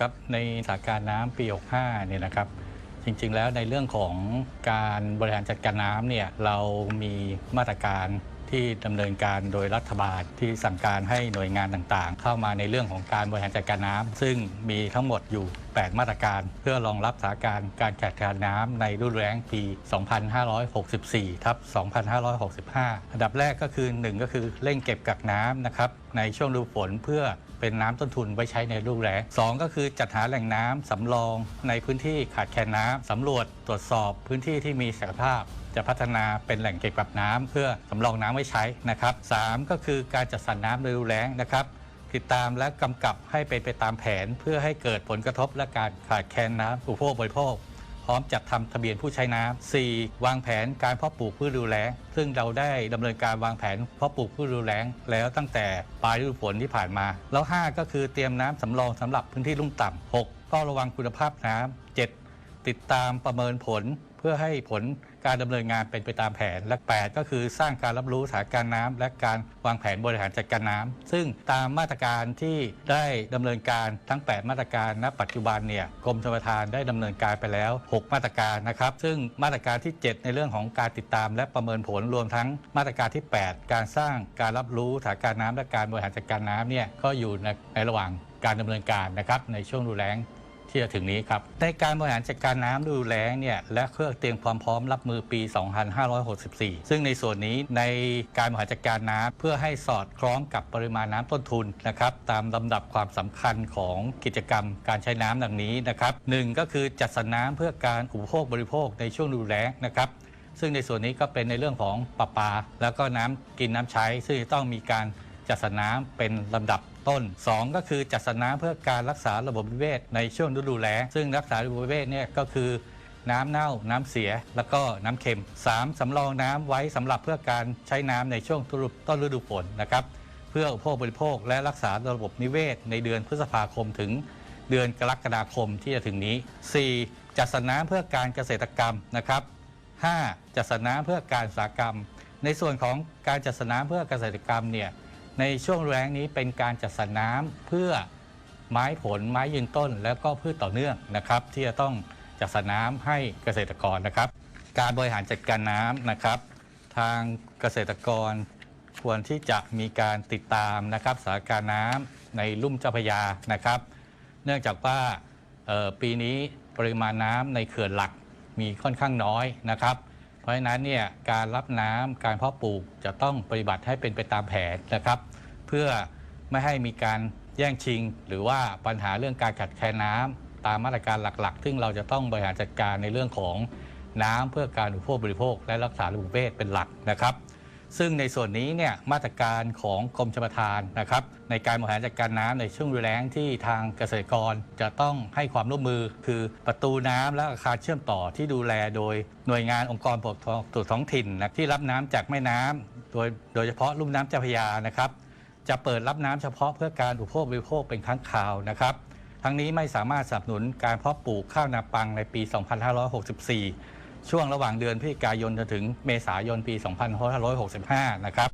ครับในสถานการณ์น้ำปี 65 เนี่ยนะครับ จริงๆแล้วในเรื่องของการบริหารจัดการน้ำเนี่ยเรามีมาตรการที่ดำเนินการโดยรัฐบาลที่สั่งการให้หน่วยงานต่างๆ เข้ามาในเรื่องของการบริหารจัดการน้ำซึ่งมีทั้งหมดอยู่ 8 มาตรการ เพื่อรองรับสถานการณ์การขาดแคลนน้ำในฤดูแล้งปี 2564ทับ2565 อันดับแรกก็คือ 1 ก็คือเร่งเก็บกักน้ำนะครับ ในช่วงฤดูฝนเพื่อเป็นน้ำต้นทุนไว้ใช้ในฤดูแล้งสองก็คือจัดหาแหล่งน้ำสำรองในพื้นที่ขาดแคลนน้ำสำรวจตรวจสอบพื้นที่ที่มีศักยภาพ จะพัฒนาเป็นแหล่งเก็บกักน้ำเพื่อสำรองน้ำไว้ใช้นะครับสามก็คือการจัดสรรน้ำในฤดูแล้งนะครับติดตามและกำกับให้เป็นไปตามแผน เพื่อให้เกิดผลกระทบและการขาดแคลนน้ำอุปโภคบริโภค ร้อมจัดทำทะเบียนผู้ใช้น้ำ 4. วางแผนการเพาะปลูกพืชดูแลซึ่งเราได้ดำเนินการวางแผนเพาะปลูกพืชดูแลแล้วตั้งแต่ปลายฤดูฝนที่ผ่านมา แล้ว 5 ก็คือเตรียมน้ำสำรองสำหรับพื้นที่ลุ่มต่ำ 6. เฝ้าระวังคุณภาพน้ำ 7. ติดตามประเมินผล เพื่อให้ผลการดำเนินงานเป็นไปตามแผน และ 8 ก็คือสร้างการรับรู้สถานการณ์น้ำและการวางแผนบริหารจัดการน้ำซึ่งตามมาตรการที่ได้ดำเนินการทั้ง 8 มาตรการณ ปัจจุบันเนี่ยกรมชลประทานได้ดำเนินการไปแล้ว 6 มาตรการนะครับ ซึ่งมาตรการที่ 7 ในเรื่องของการติดตาม และประเมินผลรวมทั้งมาตรการที่ 8 การสร้างการรับรู้สถานการณ์น้ำและการบริหารจัดการน้ำเนี่ยก็อยู่ในระหว่างการดำเนินการนะครับในช่วงดูแลง ที่จะถึงนี้ครับในการบริหารจัดการน้ำฤดูแล้งเนี่ยและเพื่อเตรียมความพร้อมรับมือปี 2564 ซึ่งในส่วนนี้ในการบริหารจัดการน้ำเพื่อให้สอดคล้องกับปริมาณน้ำต้นทุนนะครับตามลำดับความสำคัญของกิจกรรมการใช้น้ำดังนี้นะครับหนึ่งก็คือจัดสรรน้ำเพื่อการอุปโภคบริโภคในช่วงฤดูแล้งนะครับซึ่งในส่วนนี้ก็เป็นในเรื่องของประปา แล้วก็น้ำกินน้ำใช้ ซึ่งจะต้องมีการจัดสรรน้ำเป็นลำดับ ต้น 2 ก็คือจัดสรรน้ำเพื่อการรักษาระบบนิเวศในช่วงฤดูแล้งซึ่งรักษาระบบนิเวศเนี่ยก็คือน้ำเน่า น้ำเสีย แล้วก็น้ำเค็ม 3. สำรองน้ำไว้สำหรับเพื่อการใช้น้ำในช่วงต้นฤดูฝนนะครับ เพื่ออุปโภคบริโภคและรักษาระบบนิเวศ ในเดือนพฤษภาคมถึงเดือนกรกฎาคมที่จะถึงนี้ 4. จัดสรรน้ำเพื่อการเกษตรกรรมนะครับ 5. จัดสรรน้ำเพื่อการอุตสาหกรรม ในส่วนของการจัดสรรน้ำเพื่อเกษตรกรรมเนี่ย ในช่วงแรงนี้เป็นการจัดสรรน้ำเพื่อไม้ผลไม้ยืนต้น แล้วก็พืชต่อเนื่องนะครับ ที่จะต้องจัดสรรน้ำให้เกษตรกรนะครับ การบริหารจัดการน้ำนะครับ ทางเกษตรกรควรที่จะมีการติดตามนะครับสถานการณ์น้ำในลุ่มเจ้าพระยานะครับ เนื่องจากว่าออปีนี้ปริมาณน้ำในเขื่อนหลักมีค่อนข้างน้อยนะครับ ราะฉะนั้นเนี่ยการรับน้ำการเพาะปลูกจะต้องปฏิบัติให้เป็นไปตามแผนนะครับ เพื่อไม่ให้มีการแย่งชิง หรือว่าปัญหาเรื่องการขาดแคลนน้ำตามมาตรการหลักๆ ซึ่งเราจะต้องบริหารจัดการในเรื่องของน้ำเพื่อการอุปโภคบริโภค และรักษาระบบเวศเป็นหลักนะครับ ซึ่งในส่วนนี้เนี่ยมาตรการของกรมชลประทานนะครับในการบริหารจัดการน้ำในช่วงฤดูแล้งที่ทางเกษตรกรจะต้องให้ความร่วมมือ คือประตูน้ำและอาคารเชื่อมต่อที่ดูแลโดยหน่วยงานองค์กรปกครองส่วนท้องถิ่นนะที่รับน้ำจากแม่น้ำโดยโดยเฉพาะลุ่มน้ำเจ้าพระยานะครับจะเปิดรับน้ำเฉพาะเพื่อการอุปโภคบริโภคเป็นครั้งคราวนะครับทั้งนี้ไม่สามารถสนับสนุนการเพาะปลูกข้าวนาปังในปี 2564 ช่วงระหว่างเดือนพฤศจิกายนจนถึงเมษายนปี 2565 นะครับ